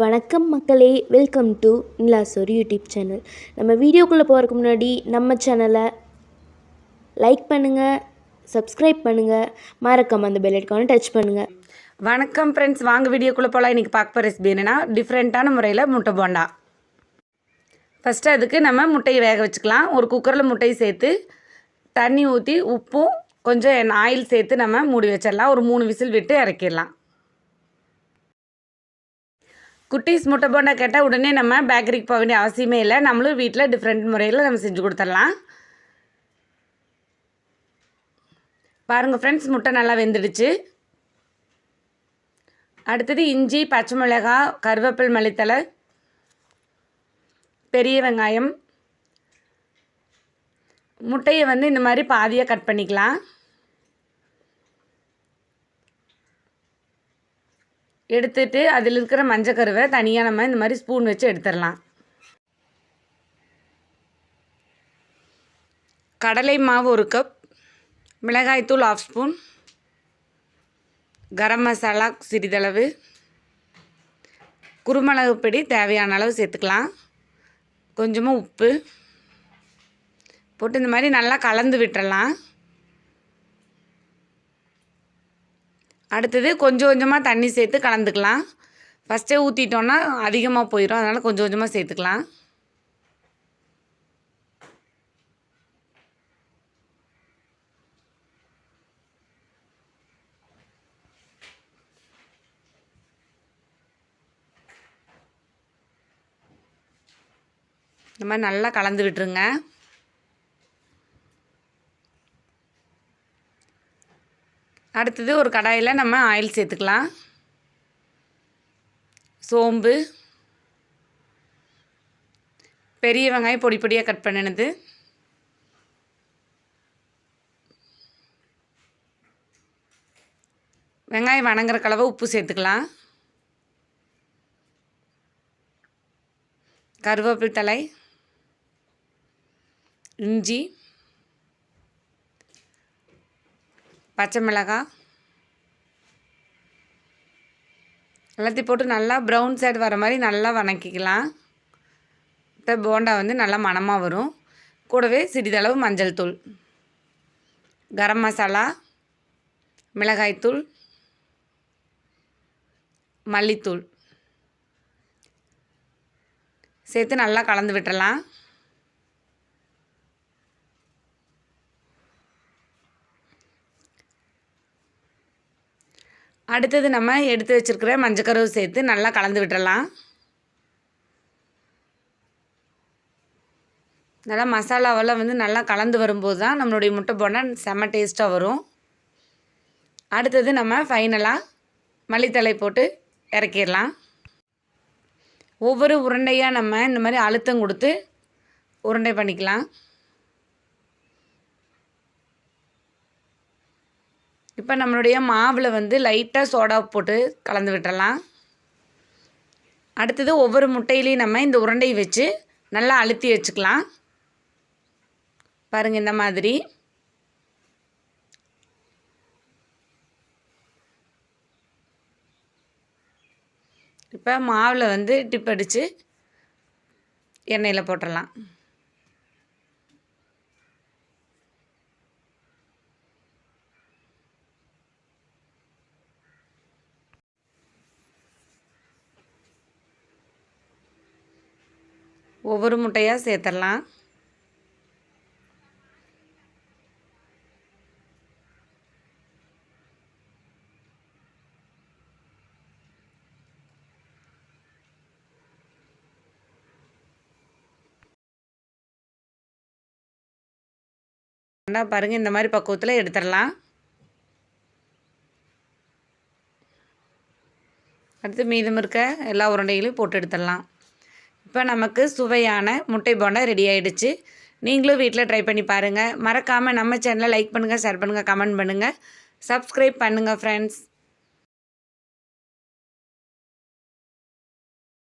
வணக்கம் மக்களே welcome to நிலாசோர் யூடியூப் சேனல் நம்ம வீடியோக்குள்ளே போகிறதுக்கு முன்னாடி நம்ம சேனலை லைக் பண்ணுங்கள் சப்ஸ்கிரைப் பண்ணுங்கள் மறக்காம அந்த பெல் ஐக்கானை டச் பண்ணுங்கள் வணக்கம் ஃப்ரெண்ட்ஸ் வாங்க வீடியோக்குள்ளே போகலாம் இன்றைக்கி பார்க்க போகிற ரெசிபி என்னென்னா டிஃப்ரெண்ட்டான முறையில் முட்டை போண்டா. ஃபஸ்ட்டு அதுக்கு நம்ம முட்டையை வேக வச்சுக்கலாம். ஒரு குக்கரில் முட்டையை சேர்த்து தண்ணி ஊற்றி உப்பும் கொஞ்சம் ஆயில் சேர்த்து நம்ம மூடி வச்சிடலாம். ஒரு மூணு விசில் விட்டு இறக்கிடலாம். குட்டீஸ் முட்டை போண்டா கேட்டால் உடனே நம்ம பேக்கரிக்கு போக வேண்டிய அவசியமே இல்லை. நம்மளும் வீட்டில் டிஃப்ரெண்ட் முறையில் நம்ம செஞ்சு கொடுத்துடலாம். பாருங்கள் ஃப்ரெண்ட்ஸ் முட்டை நல்லா வெந்துடுச்சு. அடுத்தது இஞ்சி பச்சை மிளகாய் கருவேப்பில் மல்லித்தலை பெரிய வெங்காயம். முட்டையை வந்து இந்த மாதிரி பாதியாக கட் பண்ணிக்கலாம். எடுத்துட்டு அதில் இருக்கிற மஞ்சக்கருவை தனியாக நம்ம இந்த மாதிரி ஸ்பூன் வச்சு எடுத்துடலாம். கடலை மாவு ஒரு கப் மிளகாய்த்தூள் ஆஃப் ஸ்பூன் கரம் மசாலா சிறிதளவு குருமிளகு பொடி தேவையான அளவு சேர்த்துக்கலாம். கொஞ்சமாக உப்பு போட்டு இந்த மாதிரி நல்லா கலந்து விட்டுறலாம். அடுத்தது கொஞ்சம் கொஞ்சமாக தண்ணி சேர்த்து கலந்துக்கலாம். ஃபஸ்ட்டே ஊற்றிட்டோன்னா அதிகமாக போயிடும் அதனால் கொஞ்சம் கொஞ்சமாக சேர்த்துக்கலாம். இந்த மாதிரி நல்லா கலந்து விட்டுருங்க அடுத்தது ஒரு கடாயில் நம்ம ஆயில் சேர்த்துக்கலாம். சோம்பு. பெரிய வெங்காயம் பொடி பொடியாக கட் பண்ணினது. வெங்காயம் வணங்குற கலவை உப்பு சேர்த்துக்கலாம். கருவேப்பில் தலை இஞ்சி. பச்சை மிளகாய் எல்லாத்தையும் போட்டு நல்லா ப்ரௌன் சைடு வர மாதிரி நல்லா வணக்கிக்கலாம். இப்போ போண்டா வந்து நல்லா மணமாக வரும். கூடவே சிறிதளவு மஞ்சள் தூள். கரம் மசாலா மிளகாய்த்தூள் மல்லித்தூள். சேர்த்து நல்லா கலந்து விட்டுறலாம். அடுத்தது நம்ம எடுத்து வச்சுருக்கிற மஞ்சக்கருவு சேர்த்து நல்லா கலந்து விட்டுறலாம். நல்லா மசாலாவெல்லாம் வந்து நல்லா கலந்து வரும்போது தான் நம்மளுடைய முட்டை போண்டா செம்ம டேஸ்ட்டாக வரும். அடுத்தது நம்ம ஃபைனலாக மல்லித்தலை போட்டு இறக்கிடலாம். ஒவ்வொரு உருண்டையாக நம்ம இந்த மாதிரி அழுத்தம் கொடுத்து உருண்டை பண்ணிக்கலாம். இப்போ நம்மளுடைய மாவில் வந்து லைட்டாக சோடா போட்டு கலந்து விட்டுறலாம். அடுத்தது ஒவ்வொரு முட்டையிலையும் நம்ம இந்த உருண்டையை வச்சு நல்லா அழுத்தி வச்சுக்கலாம். பாருங்கள் இந்த மாதிரி. இப்போ மாவில் வந்து டிப் அடித்து எண்ணெயில் போட்டுடலாம் ஒவ்வொரு முட்டையாக சேர்த்துடலாம் பாருங்கள் இந்த மாதிரி பக்குவத்தில் எடுத்துடலாம் அடுத்து மீதம் இருக்க எல்லா உருண்டைகளையும் போட்டு எடுத்துடலாம் இப்போ நமக்கு சுவையான முட்டை போண்டா ரெடி ஆகிடுச்சு நீங்களும் வீட்டில் ட்ரை பண்ணி பாருங்கள் மறக்காமல் நம்ம சேனலை லைக் பண்ணுங்கள் ஷேர் பண்ணுங்கள் கமெண்ட் பண்ணுங்கள் சப்ஸ்கிரைப் பண்ணுங்கள் ஃப்ரெண்ட்ஸ்